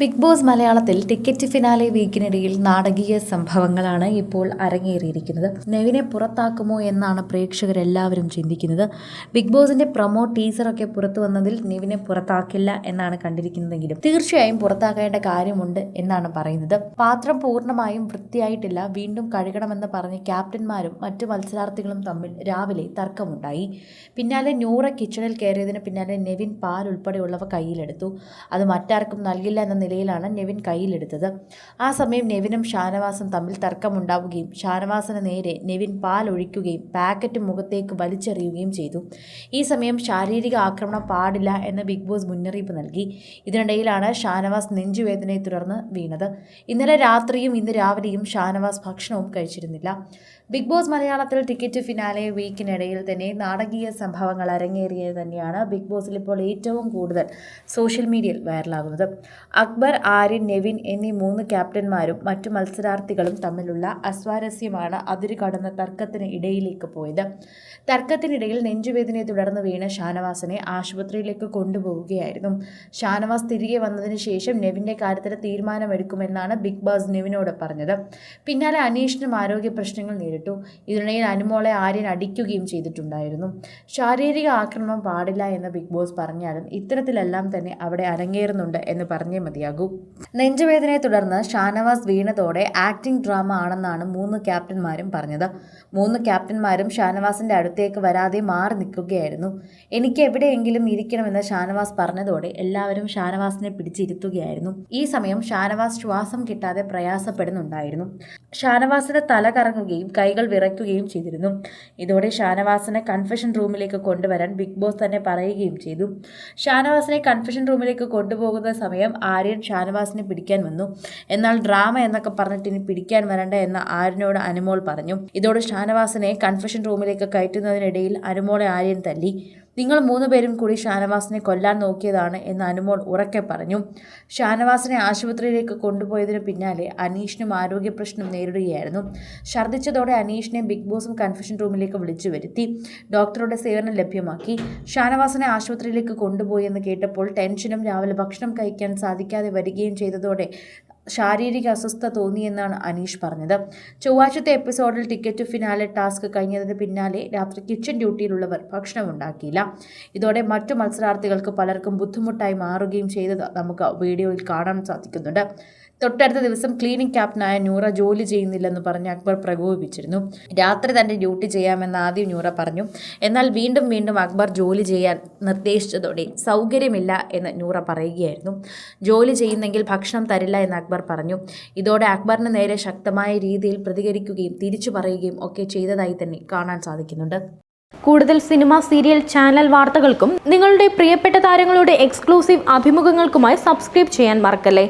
Big boss മലയാളത്തിൽ ticket finale വീക്കിനിടയിൽ നാടകീയ സംഭവങ്ങളാണ് ഇപ്പോൾ അരങ്ങേറിയിരിക്കുന്നത്. നെവിനെ പുറത്താക്കുമോ എന്നാണ് പ്രേക്ഷകരെല്ലാവരും ചിന്തിക്കുന്നത്. ബിഗ് ബോസിന്റെ പ്രൊമോ ടീസറൊക്കെ പുറത്തു വന്നതിൽ നെവിനെ പുറത്താക്കില്ല എന്നാണ് കണ്ടിരിക്കുന്നതെങ്കിലും തീർച്ചയായും പുറത്താക്കേണ്ട കാര്യമുണ്ട് എന്നാണ് പറയുന്നത്. പാത്രം പൂർണമായും വൃത്തിയായിട്ടില്ല. വീണ്ടും കഴുകണമെന്ന് പറഞ്ഞ് ക്യാപ്റ്റന്മാരും മറ്റു മത്സരാർത്ഥികളും തമ്മിൽ രാവിലെ തർക്കമുണ്ടായി. പിന്നാലെ നൂറ കിച്ചണിൽ കയറിയതിന് പിന്നാലെ നെവിൻ പാൽ ഉൾപ്പെടെയുള്ളവ കയ്യിലെടുത്തു. അത് മറ്റാർക്കും നൽകില്ല എന്ന നിലയിലാണ് നെവിൻ കയ്യിലെടുത്തത്. ആ സമയം നെവിനും ഷാനവാസും തമ്മിൽ തർക്കമുണ്ടാവുകയും ഷാനവാസിന് നേരെ നെവിൻ പാൽ ഒഴിക്കുകയും പാക്കറ്റ് മുഖത്തേക്ക് വലിച്ചെറിയുകയും ചെയ്തു. ഈ സമയം ശാരീരിക ആക്രമണം പാടില്ല എന്ന് ബിഗ് ബോസ് മുന്നറിയിപ്പ് നൽകി. ഇതിനിടയിലാണ് ഷാനവാസ് നെഞ്ചുവേദനയെ തുടർന്ന് വീണത്. ഇന്നലെ രാത്രിയും ഇന്ന് രാവിലെയും ഷാനവാസ് ഭക്ഷണവും കഴിച്ചിരുന്നില്ല. ബിഗ് ബോസ് മലയാളത്തിൽ ടിക്കറ്റ് ഫിനാലെ വീക്കിനിടയിൽ തന്നെ നാടകീയ സംഭവങ്ങൾ അരങ്ങേറിയത് തന്നെയാണ് ബിഗ് ബോസിൽ ഇപ്പോൾ ഏറ്റവും കൂടുതൽ സോഷ്യൽ മീഡിയയിൽ വൈറലാകുന്നത്. അക്ബർ ആര്യൻ നെവിൻ എന്നീ മൂന്ന് ക്യാപ്റ്റന്മാരും മറ്റു മത്സരാർത്ഥികളും തമ്മിലുള്ള അസ്വാരസ്യമാണ് അതിരു കടന്ന തർക്കത്തിന് ഇടയിലേക്ക് പോയത്. തർക്കത്തിനിടയിൽ നെഞ്ചുവേദനയെ തുടർന്ന് വീണ ഷാനവാസിനെ ആശുപത്രിയിലേക്ക് കൊണ്ടുപോവുകയായിരുന്നു. ഷാനവാസ് തിരികെ വന്നതിന് ശേഷം നെവിന്റെ കാര്യത്തിൽ തീരുമാനമെടുക്കുമെന്നാണ് ബിഗ് ബോസ് നെവിനോട് പറഞ്ഞത്. പിന്നാലെ അനീഷിനും ആരോഗ്യ പ്രശ്നങ്ങൾ നേരിട്ടു. ഇതിനിടയിൽ അനുമോളെ ആര്യൻ അടിക്കുകയും ചെയ്തിട്ടുണ്ടായിരുന്നു. ശാരീരിക ആക്രമണം പാടില്ല എന്ന് ബിഗ് ബോസ് പറഞ്ഞാലും ഇത്തരത്തിലെല്ലാം തന്നെ അവിടെ അരങ്ങേറുന്നുണ്ട് എന്ന് പറഞ്ഞേ മതിയാകൂ. നെഞ്ചുവേദനയെ തുടർന്ന് ഷാനവാസ് വീണതോടെ ആക്ടിംഗ് ഡ്രാമ ആണെന്നാണ് മൂന്ന് ക്യാപ്റ്റന്മാരും പറഞ്ഞത്. മൂന്ന് ക്യാപ്റ്റന്മാരും ഷാനവാസിന്റെ അടുത്തേക്ക് വരാതെ മാറി നിൽക്കുകയായിരുന്നു. എനിക്ക് എവിടെയെങ്കിലും ഇരിക്കണമെന്ന് ഷാനവാസ് പറഞ്ഞതോടെ എല്ലാവരും ഷാനവാസിനെ പിടിച്ചിരുത്തുകയായിരുന്നു. ഈ സമയം ഷാനവാസ് ശ്വാസം കിട്ടാതെ പ്രയാസപ്പെടുന്നുണ്ടായിരുന്നു. ഷാനവാസിന്റെ തല കറങ്ങുകയും കൈകൾ വിറയ്ക്കുകയും ചെയ്തിരുന്നു. ഇതോടെ ഷാനവാസിനെ കൺഫെഷൻ റൂമിലേക്ക് കൊണ്ടുവരാൻ ബിഗ് ബോസ് തന്നെ പറയുകയും ചെയ്തു. ഷാനവാസിനെ കൺഫെഷൻ റൂമിലേക്ക് കൊണ്ടുപോകുന്ന സമയം ആര്യൻ ഷാനവാസിനെ പിടിക്കാൻ വന്നു. എന്നാൽ ഡ്രാമ എന്നൊക്കെ പറഞ്ഞിട്ട് ഇനി പിടിക്കാൻ വരണ്ട എന്ന് ആര്യനോട് അനുമോൾ പറഞ്ഞു. ഇതോടെ ഷാനവാസിനെ കൺഫെഷൻ റൂമിലേക്ക് കയറ്റുന്നതിനിടയിൽ അനുമോളെ ആര്യൻ തല്ലി. നിങ്ങൾ മൂന്നുപേരും കൂടി ഷാനവാസിനെ കൊല്ലാൻ നോക്കിയതാണ് എന്ന് അനുമോൾ ഉറക്കെ പറഞ്ഞു. ഷാനവാസിനെ ആശുപത്രിയിലേക്ക് കൊണ്ടുപോയതിനു പിന്നാലെ അനീഷിനും ആരോഗ്യ പ്രശ്നം നേരിടുകയായിരുന്നു. ഛർദ്ദിച്ചതോടെ അനീഷിനെ ബിഗ് ബോസും കൺഫ്യൂഷൻ റൂമിലേക്ക് വിളിച്ചു വരുത്തി. ഡോക്ടറുടെ സേവനം ലഭ്യമാക്കി. ഷാനവാസിനെ ആശുപത്രിയിലേക്ക് കൊണ്ടുപോയി എന്ന് കേട്ടപ്പോൾ ടെൻഷനും രാവിലെ ഭക്ഷണം കഴിക്കാൻ സാധിക്കാതെ വരികയും ചെയ്തതോടെ ശാരീരിക അസ്വസ്ഥ തോന്നിയെന്നാണ് അനീഷ് പറഞ്ഞത്. ചൊവ്വാഴ്ചത്തെ എപ്പിസോഡിൽ ടിക്കറ്റ് ഫിനാലെ ടാസ്ക് കഴിഞ്ഞതിന് പിന്നാലെ രാത്രി കിച്ചൺ ഡ്യൂട്ടിയിലുള്ളവർ ഭക്ഷണം ഉണ്ടാക്കിയില്ല ഇതോടെ മറ്റു മത്സരാർത്ഥികൾക്ക് പലർക്കും ബുദ്ധിമുട്ടായി മാറുകയും ചെയ്തത് നമുക്ക് വീഡിയോയിൽ കാണാൻ സാധിക്കുന്നുണ്ട്. തൊട്ടടുത്ത ദിവസം ക്ലീനിങ് ക്യാപ്റ്റനായ നൂറ ജോലി ചെയ്യുന്നില്ലെന്ന് പറഞ്ഞ് അക്ബർ പ്രകോപിപ്പിച്ചിരുന്നു. രാത്രി തന്നെ ഡ്യൂട്ടി ചെയ്യാമെന്ന് ആദ്യം നൂറ പറഞ്ഞു. എന്നാൽ വീണ്ടും വീണ്ടും അക്ബർ ജോലി ചെയ്യാൻ നിർദ്ദേശിച്ചതോടെ സൗകര്യമില്ല എന്ന് നൂറ പറയുകയായിരുന്നു. ജോലി ചെയ്യുന്നെങ്കിൽ ഭക്ഷണം തരില്ല എന്ന് അക്ബർ പറഞ്ഞു. ഇതോടെ അക്ബറിന് നേരെ ശക്തമായ രീതിയിൽ പ്രതികരിക്കുകയും തിരിച്ചു പറയുകയും ഒക്കെ ചെയ്തതായി തന്നെ കാണാൻ സാധിക്കുന്നുണ്ട്. കൂടുതൽ സിനിമ സീരിയൽ ചാനൽ വാർത്തകൾക്കും നിങ്ങളുടെ പ്രിയപ്പെട്ട താരങ്ങളുടെ എക്സ്ക്ലൂസീവ് അഭിമുഖങ്ങൾക്കുമായി സബ്സ്ക്രൈബ് ചെയ്യാൻ മറക്കല്ലേ?